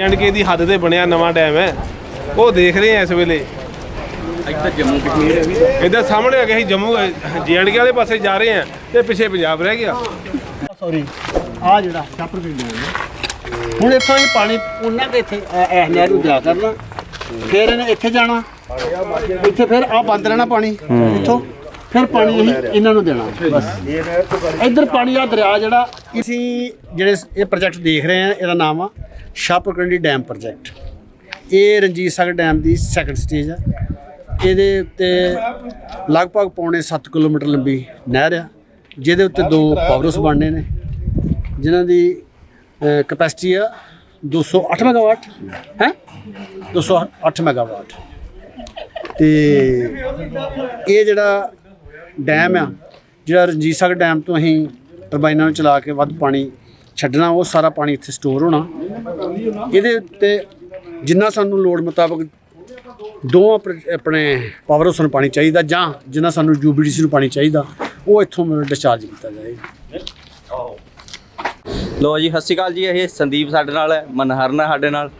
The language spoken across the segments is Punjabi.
ਐਂਡ ਕੇ ਦੀ ਹੱਦ ਤੇ ਬਣਿਆ ਨਵਾਂ ਡੈਮ ਹੈ। ਉਹ ਦੇਖ ਰਹੇ ਆ ਇਸ ਵੇਲੇ। ਇੱਧਰ ਜੰਮੂ ਕਸ਼ਮੀਰ ਹੈ ਵੀ। ਇਧਰ ਸਾਹਮਣੇ ਆ ਗਿਆ ਸੀ ਜੰਮੂ ਜੀਐਂਡਕੇ ਵਾਲੇ ਪਾਸੇ ਜਾ ਰਹੇ ਆ ਤੇ ਪਿੱਛੇ ਪੰਜਾਬ ਰਹਿ ਗਿਆ। ਸੌਰੀ ਆ ਜਿਹੜਾ ਛਾਪਰ ਦੇ ਹੈ। ਹੁਣ ਇੱਥੋਂ ਹੀ ਪਾਣੀ ਉਹਨਾਂ ਦੇ ਇੱਥੇ ਇਹ- ਨਹਿਰ ਨੂੰ ਜਾ ਕਰਨਾ ਫਿਰ ਇਹਨੇ ਇੱਥੇ ਜਾਣਾ ਇੱਥੇ ਫਿਰ ਆ ਬੰਦ ਰਹਿਣਾ ਪਾਣੀ ਇੱਥੋਂ। ਫਿਰ ਪਾਣੀ ਅਸੀਂ ਇਹਨਾਂ ਨੂੰ ਦੇਣਾ। ਬਸ। ਇੱਧਰ ਪਾਣੀ ਆ ਦਰਿਆ ਜਿਹੜਾ ਅਸੀਂ ਜਿਹੜੇ ਇਹ ਪ੍ਰੋਜੈਕਟ ਦੇਖ ਰਹੇ ਹਾਂ ਇਹਦਾ ਨਾਮ ਆ ਸ਼ਾਹਪੁਰਕੰਡੀ ਡੈਮ ਪ੍ਰੋਜੈਕਟ ਇਹ ਰਣਜੀਤ ਸਾਗਰ ਡੈਮ ਦੀ ਸੈਕੰਡ ਸਟੇਜ ਆ। ਇਹਦੇ ਉੱਤੇ ਲਗਭਗ ਪੌਣੇ 7 ਕਿਲੋਮੀਟਰ ਲੰਬੀ ਨਹਿਰ ਆ ਜਿਹਦੇ ਉੱਤੇ ਦੋ ਪਾਵਰ ਹਾਊਸ ਬਣਨੇ ਨੇ ਜਿਨ੍ਹਾਂ ਦੀ ਕਪੈਸਿਟੀ ਆ 208 ਮੈਗਾਵਾਟ ਹੈ? 208 ਮੈਗਾਵਾਟ ਤੇ ਇਹ ਜਿਹੜਾ ਡੈਮ ਆ, ਜਿਹੜਾ ਰਣਜੀਤ ਸਾਗਰ ਡੈਮ ਤੋਂ ਅਸੀਂ ਟਰਬਾਈਨਾਂ ਨੂੰ ਚਲਾ ਕੇ ਵੱਧ ਪਾਣੀ ਛੱਡਣਾ, ਉਹ ਸਾਰਾ ਪਾਣੀ ਇੱਥੇ ਸਟੋਰ ਹੋਣਾ। ਇਹਦੇ ਉੱਤੇ ਜਿੰਨਾ ਸਾਨੂੰ ਲੋੜ ਮੁਤਾਬਕ ਦੋ ਆਪਣੇ- ਆਪਣੇ ਪਾਵਰ ਹਾਊਸ ਨੂੰ ਪਾਣੀ ਚਾਹੀਦਾ ਜਾਂ ਜਿੰਨਾ ਸਾਨੂੰ ਯੂਬੀਡੀਸੀ ਨੂੰ ਪਾਣੀ ਚਾਹੀਦਾ, ਉਹ ਇੱਥੋਂ ਡਿਸਚਾਰਜ ਕੀਤਾ ਜਾਏਗਾ ਲੋ ਜੀ, ਸਤਿ ਸ਼੍ਰੀ ਅਕਾਲ ਜੀ, ਇਹ ਸੰਦੀਪ ਸਾਡੇ ਨਾਲ ਹੈ, ਮਨਹਰਨ ਹੈ ਸਾਡੇ ਨਾਲ।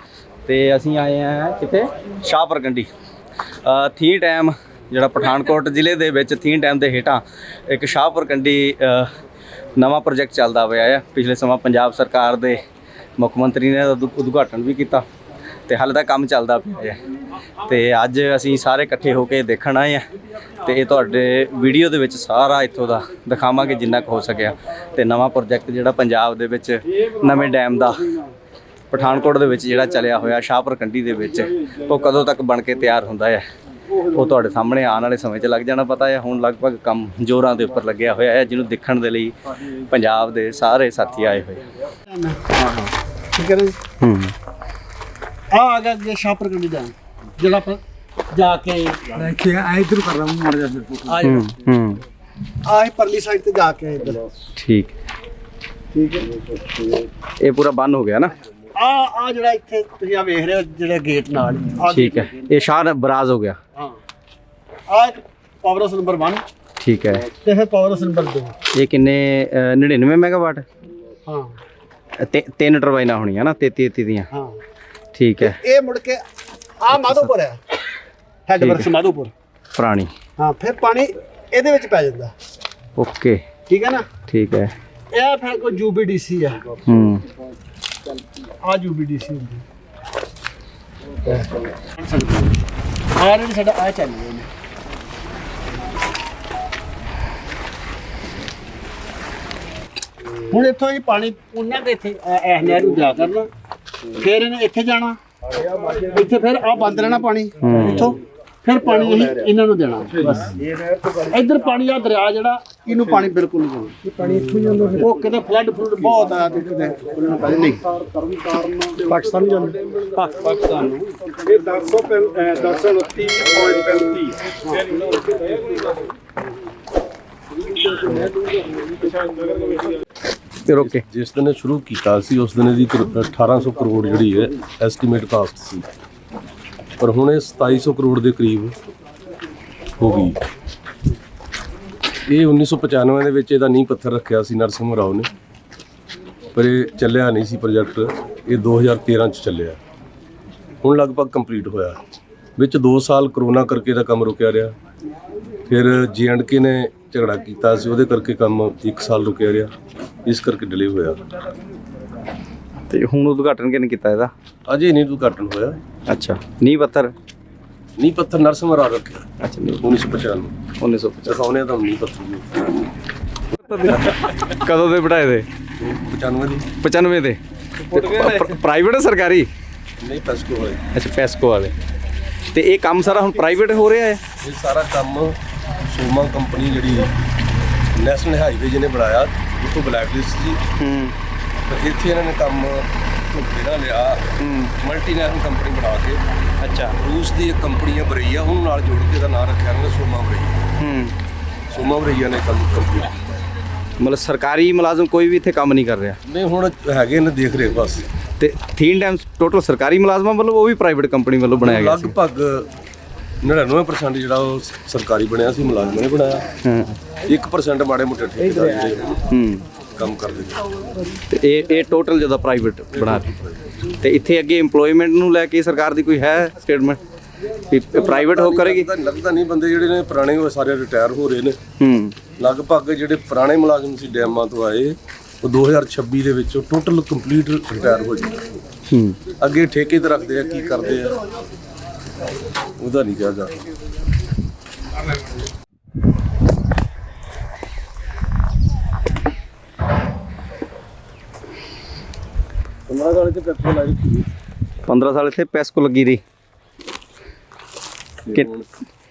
ਤੇ ਅਸੀਂ ਆਏ ਆ ਕਿਤੇ ਸ਼ਾਹਪੁਰਕੰਡੀ ਅ ਥੀ ਟਾਈਮ ਜਿਹੜਾ ਪਠਾਨਕੋਟ ਜ਼ਿਲ੍ਹੇ ਦੇ ਵਿੱਚ ਥੀ ਡੈਮ ਦੇ ਹੇਠਾਂ ਇੱਕ ਸ਼ਾਹਪੁਰ ਕੰਡੀ ਨਵਾਂ ਪ੍ਰੋਜੈਕਟ ਚੱਲਦਾ ਪਿਆ ਹੈ ਪਿਛਲੇ ਸਮਾਂ ਪੰਜਾਬ ਸਰਕਾਰ ਦੇ ਮੁੱਖ ਮੰਤਰੀ ਨੇ ਉਦ- ਉਦਘਾਟਨ ਵੀ ਕੀਤਾ ਤੇ ਹਾਲੇ ਤੱਕ ਕੰਮ ਚੱਲਦਾ ਪਿਆ ਹੈ ਤੇ ਅੱਜ ਅਸੀਂ ਸਾਰੇ ਇਕੱਠੇ ਹੋ ਕੇ ਦੇਖਣ ਆਏ ਆ ਤੇ ਇਹ ਤੁਹਾਡੇ ਵੀਡੀਓ ਦੇ ਵਿੱਚ ਸਾਰਾ ਇੱਥੋਂ ਦਾ ਦਿਖਾਵਾਂਗੇ ਜਿੰਨਾ ਕੁ ਹੋ ਸਕਿਆ। ਤੇ ਨਵਾਂ ਪ੍ਰੋਜੈਕਟ ਜਿਹੜਾ ਪੰਜਾਬ ਦੇ ਵਿੱਚ ਨਵੇਂ ਡੈਮ ਦਾ ਪਠਾਨਕੋਟ ਦੇ ਵਿੱਚ ਜਿਹੜਾ ਚੱਲਿਆ ਹੋਇਆ ਸ਼ਾਹਪੁਰ ਕੰਡੀ ਦੇ ਵਿੱਚ, ਉਹ ਕਦੋਂ ਤੱਕ ਬਣ ਕੇ ਤਿਆਰ ਹੁੰਦਾ ਹੈ ਉਹ ਤੁਹਾਡੇ ਸਾਹਮਣੇ ਆਉਣ ਵਾਲੇ ਸਮੇਂ 'ਚ ਲੱਗ ਜਾਣਾ ਪਤਾ ਹੈ। ਹੁਣ ਲਗਭਗ ਕੰਮ ਜ਼ੋਰਾਂ ਦੇ ਉੱਪਰ ਲੱਗਿਆ ਹੋਇਆ ਹੈ ਜਿਹਨੂੰ ਦੇਖਣ ਦੇ ਲਈ ਪੰਜਾਬ ਦੇ ਸਾਰੇ ਸਾਥੀ ਆਏ ਹੋਏ ਠੀਕ ਹੈ ਨਾ ਜੀ? ਹੂੰ। ਆ ਆ ਗਿਆ ਅੱਗੇ ਸ਼ਾਹਪੁਰਕੰਡੀ ਡੈਮ ਜਿਹੜਾ ਆਪਾਂ ਜਾ ਕੇ ਦੇਖਿਆ ਆ ਇਧਰ ਕਰ ਰਹਾ ਹੂੰ ਮਰ ਜਾ ਆ ਹੂੰ ਹੂੰ। ਆ ਇਹ ਪਰਲੀ ਸਾਈਡ ਤੇ ਜਾ ਕੇ ਇਧਰ। ਠੀਕ। ਠੀਕ ਹੈ। ਇਹ ਪੂਰਾ ਬੰਦ ਹੋ ਗਿਆ ਨਾ? ਆ ਆ ਜਿਹੜਾ ਇੱਥੇ ਤੁਸੀਂ ਆ ਵੇਖ ਰਹੇ ਹੋ ਜਿਹੜੇ ਗੇਟ ਨਾਲ ਹੀ, ਆਹ ਠੀਕ ਹੈ। gate ਇਹ ਸ਼ਾਹ ਬਰਾਜ਼ ਹੋ ਗਿਆ। ਹਾਂ। ਆ ਇੱਕ ਪਾਵਰ ਹਾਊਸ ਨੰਬਰ 1 ਠੀਕ ਹੈ। ਤੇ ਫਿਰ ਪਾਵਰ ਹਾਊਸ ਨੰਬਰ 2 ਇਹ ਕਿੰਨੇ ਅ, 99 ਮੈਗਾਵਾਟ ਹਾਂ। ਅ, ਤੇ ਤਿੰਨ ਟਰਬਾਈਨਾਂ ਹੋਣੀਆਂ ਨਾ 33 33 ਦੀਆਂ। ਹਾਂ। ਠੀਕ ਹੈ। ਇਹ ਮੁੜ ਕੇ ਆ ਮਾਧੋਪੁਰ ਹੈ। Head works Madhopur. ਪੁਰਾਣੀ। ਹਾਂ ਫਿਰ ਪਾਣੀ ਇਹਦੇ ਵਿੱਚ ਪੈ ਜਾਂਦਾ। ਓਕੇ। ਠੀਕ ਹੈ ਨਾ? ਠੀਕ ਹੈ। ਇਹ ਫਿਰ ਕੋਈ ਯੂਬੀਡੀਸੀ ਆ ਹੂੰ। ਆ ਯੂਬੀਡੀਸੀ ਹੁੰਦੀ। ਆ ਜਿਹੜੀ ਸਾਡਾ ਆ ਚੱਲ ਰਿਹਾ ਨੇ ਹੁਣ ਇੱਥੋਂ ਹੀ ਪਾਣੀ ਉਹਨਾਂ ਦੇ ਇੱਥੇ ਇਹ- ਨਹਿਰ ਨੂੰ ਜਾ ਕਰਨਾ। ਫਿਰ ਇਹਨੇ ਇੱਥੇ ਜਾਣਾ। ਇੱਥੇ ਫਿਰ ਆ ਬੰਦ ਰਹਿਣਾ ਪਾਣੀ। ਇੱਥੋਂ। ਫਿਰ ਪਾਣੀ ਅਸੀਂ ਇਹਨਾਂ ਨੂੰ ਦੇਣਾ। ਬਸ। ਇੱਧਰ ਪਾਣੀ ਆ ਦਰਿਆ ਜਿਹੜਾ ਇਹਨੂੰ ਪਾਣੀ ਬਿਲਕੁਲ ਨਹੀਂ ਦੇਣਾ। ਪਾਣੀ ਇੱਥੋਂ ਜਾਂਦਾ ਉਹ ਕਿਤੇ ਫਲੱਡ ਫਲੂਡ ਬਹੁਤ ਆਇਆ ਤੇ ਕਿਤੇ ਉਹਨਾਂ ਪਤਾ ਨਹੀਂ। ਪਾਕਿਸਤਾਨ ਨੂੰ ਜਾਂਦੇ। ਪਾਕਿਸਤਾਨ ਨੂੰ। ਇਹ 1029.35 ਫਿਰ ਓਕੇ। ਜਿਸ ਦਿਨ ਸ਼ੁਰੂ ਕੀਤਾ ਸੀ ਉਸ ਦਿਨ ਕਰ- 1800 ਕਰੋੜ ਜਿਹੜੀ ਹੈ ਐਸਟੀਮੇਟ ਕਾਸਟ ਸੀ। ਪਰ ਹੁਣ ਇਹ 2700 ਕਰੋੜ ਦੇ ਕਰੀਬ ਹੋ ਗਈ। ਇਹ 1995 ਦੇ ਵਿੱਚ ਇਹਦਾ ਨੀਂਹ ਪੱਥਰ ਰੱਖਿਆ ਸੀ ਨਰਸਿਮਹਾ ਰਾਓ ਨੇ। ਪਰ ਇਹ ਚੱਲਿਆ ਨਹੀਂ ਸੀ ਪ੍ਰੋਜੈਕਟ। ਇਹ 2013 ਚ ਚੱਲਿਆ। ਹੁਣ ਲਗਭਗ ਕੰਪਲੀਟ ਹੋਇਆ। ਵਿੱਚ 2 ਸਾਲ ਕਰੋਨਾ ਕਰਕੇ ਦਾ ਕੰਮ ਰੁਕਿਆ ਰਿਹਾ। ਫਿਰ ਕੇ ਨੇ ਝਗੜਾ ਕੀਤਾ ਸੀ। ਉਹਦੇ ਕਰਕੇ ਕੰਮ 1 ਸਾਲ ਰੁਕਿਆ ਰਿਹਾ। ਇਸ ਕਰਕੇ ਡਿਲੇ ਹੋਇਆ। ਤੇ ਹੁਣ ਉਦਘਾਟਨ ਕਿਹਨੇ ਕੀਤਾ ਇਹਦਾ? ਅਜੇ ਨਹੀਂ ਉਦਘਾਟਨ ਹੋਇਆ। ਅੱਛਾ ਨੀਂਹ ਪੱਥਰ? ਨੀ ਪੱਥਰ ਨਰਸਿਮਹਾ ਰਾਓ ਰੱਖਿਆ। ਅੱਛਾ ਨਹੀਂ 1995 1950 ਦਿਖਾਉਣੇ ਤਾਂ ਨੀ ਪੱਥਰ ਜੀ ਕਦੋਂ ਦੇ ਬਿਠਾਏ ਦੇ? 95 ਦੀ। 95 ਦੇ। ਪ੍ਰਾਈਵੇਟ ਹੈ ਸਰਕਾਰੀ? ਨਹੀਂ ਪੈਸਕੋ ਹੋਏ ਅੱਛਾ ਪੈਸਕੋ ਵਾਲੇ। ਤੇ ਇਹ ਕੰਮ ਸਾਰਾ ਹੁਣ ਪ੍ਰਾਈਵੇਟ ਹੋ ਰਿਹਾ ਹੈ? ਇਹ ਸਾਰਾ ਕੰਮ ਸੋਮਾ ਕੰਪਨੀ ਜਿਹੜੀ ਨੈਸ਼ਨਲ ਹਾਈਵੇ ਜਿਹਨੇ ਬਣਾਇਆ ਉਸ ਤੋਂ ਬਲੈਕ ਲਿਸਟ ਸੀ। ਹੂੰ। ਪਰ ਇੱਥੇ ਇਹਨਾਂ ਨੇ ਕੰਮ ਜਿਹੜਾ ਲਿਆ। ਮਲਟੀਨੈਸ਼ਨਲ ਕੰਪਨੀ ਬਣਾ ਕੇ। ਅੱਛਾ। ਰੂਸ ਦੀ ਇੱਕ ਕੰਪਨੀ ਹੈ ਬਰਈਆ ਉਹਨੂੰ ਨਾਲ ਜੋੜ ਕੇ ਦਾ ਨਾਮ ਰੱਖਿਆ ਉਹਨਾਂ ਨੇ ਸੋਮਾ ਬਰਈਆ ਹੂੰ। ਸੋਮਾ ਬਰਈਆ ਨੇ ਕੰਮ ਕੀਤਾ ਮਤਲਬ ਸਰਕਾਰੀ ਮੁਲਾਜ਼ਮ ਕੋਈ ਵੀ ਇੱਥੇ ਕੰਮ ਨਹੀਂ ਕਰ ਰਿਹਾ? ਨਹੀਂ ਹੁਣ ਹੈਗੇ ਨੇ ਦੇਖ ਰਹੇ ਬਸ। ਤੇ ਥੀਨ ਡੈਮ ਟੋਟਲ ਸਰਕਾਰੀ ਮੁਲਾਜ਼ਮਾਂ ਵੱਲੋਂ ਉਹ ਵੀ ਪ੍ਰਾਈਵੇਟ ਕੰਪਨੀ ਵੱਲੋਂ ਬਣਾਇਆ ਗਿਆ ਸੀ? ਲਗਭਗ 99% ਜਿਹੜਾ ਉਹ ਸਰਕਾਰੀ ਬਣਿਆ ਸੀ ਮੁਲਾਜ਼ਮਾਂ ਨੇ ਬਣਾਇਆ। ਹਾਂ। 1% ਮਾੜੇ ਮੋਟੇ ਠੇਕੇਦਾਰ ਜਿਹੜੇ ਹੂੰ। ਕੰਮ ਕਰਦੇ ਨੇ ਤੇ ਇਹ ਇਹ ਟੋਟਲ ਜਦੋਂ ਪ੍ਰਾਈਵੇਟ ਬਣਾ ਦਿੱਤੀ। ਤੇ ਇੱਥੇ ਅੱਗੇ EMPLOYMENT ਨੂੰ ਲੈ ਕੇ ਸਰਕਾਰ ਦੀ ਕੋਈ ਹੈ ਸਟੇਟਮੈਂਟ ਵੀ ਪ੍ਰਾਈਵੇਟ ਹੋ ਕਰੇਗੀ? ਲੱਗਦਾ ਨਹੀਂ ਬੰਦੇ ਜਿਹੜੇ ਨੇ ਪੁਰਾਣੇ ਉਹ ਸਾਰੇ ਰਿਟਾਇਰ ਹੋ ਰਹੇ ਨੇ। ਹੂੰ। ਲਗਭਗ ਜਿਹੜੇ ਪੁਰਾਣੇ ਮੁਲਾਜ਼ਮ ਸੀ ਡੈਮਾਂ ਤੋਂ ਆਏ ਉਹ 2026 ਦੇ ਵਿੱਚ ਟੋਟਲ ਕੰਪਲੀਟ ਰਿਟਾਇਰ ਹੋ ਜਾਣਗੇ ਹੂੰ। ਅੱਗੇ ਠੇਕੇ ਤੇ ਰੱਖਦੇ ਆ ਕੀ ਕਰਦੇ ਆ। ਉਹਦਾ ਨਹੀਂ ਕਿਹਾ ਵਾਲੇ ਤੇ ਪੈਸੇ ਲਾਈ ਸੀ? 15 ਸਾਲ ਇੱਥੇ ਪੈਸਕੋ ਲੱਗੀ ਰਹੀ। ਕਿ- ਹੁਣ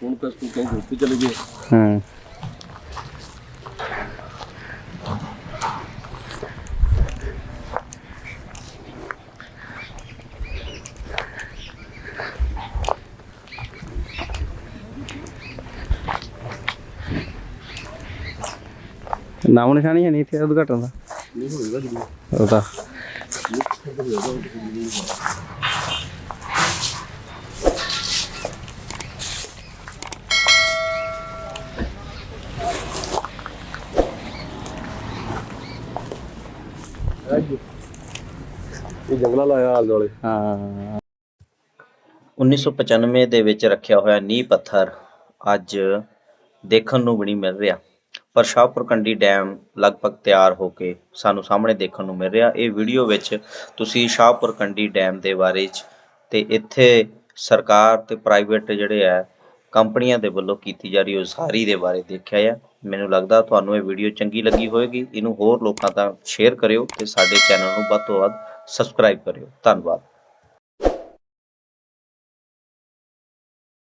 ਹੁਣ ਪੈਸੇ ਕਹੀਂ ਉੱਥੇ ਚਲੇ ਗਏ? ਹਾਂ। ਨਾਮ ਨਿਸ਼ਾਨੀ ਹੈ ਨਹੀਂ ਇੱਥੇ ਉਦਘਾਟਨ ਦਾ? ਨਹੀਂ ਹੋਏਗਾ ਜੀ। ਉਹ ਤਾਂ ਇਹ ਜੰਗਲਾ ਲਾਇਆ ਆਲੇ ਦੁਆਲੇ। ਹਾਂ। 1995 ਦੇ ਵਿੱਚ ਰੱਖਿਆ ਹੋਇਆ ਨੀਂਹ ਪੱਥਰ ਅੱਜ ਦੇਖਣ ਨੂੰ ਵੀ ਨਹੀਂ ਮਿਲ ਰਿਹਾ। ਪਰ ਸ਼ਾਹਪੁਰ ਕੰਡੀ ਡੈਮ ਲਗਭਗ ਤਿਆਰ ਹੋ ਕੇ ਸਾਨੂੰ ਸਾਹਮਣੇ ਦੇਖਣ ਨੂੰ ਮਿਲ ਰਿਹਾ। ਇਹ ਵੀਡੀਓ ਵਿੱਚ ਤੁਸੀਂ ਸ਼ਾਹਪੁਰ ਕੰਡੀ ਡੈਮ ਦੇ ਬਾਰੇ ਚ ਤੇ ਇੱਥੇ ਸਰਕਾਰ ਤੇ ਪ੍ਰਾਈਵੇਟ ਜਿਹੜੇ ਆ, ਕੰਪਨੀਆਂ ਦੇ ਵੱਲੋਂ ਕੀਤੀ ਜਾ ਰਹੀ ਉਸਾਰੀ ਦੇ ਬਾਰੇ ਦੇਖਿਆ ਆ। ਮੈਨੂੰ ਲੱਗਦਾ ਤੁਹਾਨੂੰ ਇਹ ਵੀਡੀਓ ਚੰਗੀ ਲੱਗੀ ਹੋਵੇਗੀ। ਇਹਨੂੰ ਹੋਰ ਲੋਕਾਂ ਤੱਕ ਸ਼ੇਅਰ ਕਰਿਓ ਤੇ ਸਾਡੇ ਚੈਨਲ ਨੂੰ ਵੱਧ ਤੋਂ ਵੱਧ ਸਬਸਕ੍ਰਾਈਬ ਕਰਿਓ। ਧੰਨਵਾਦ।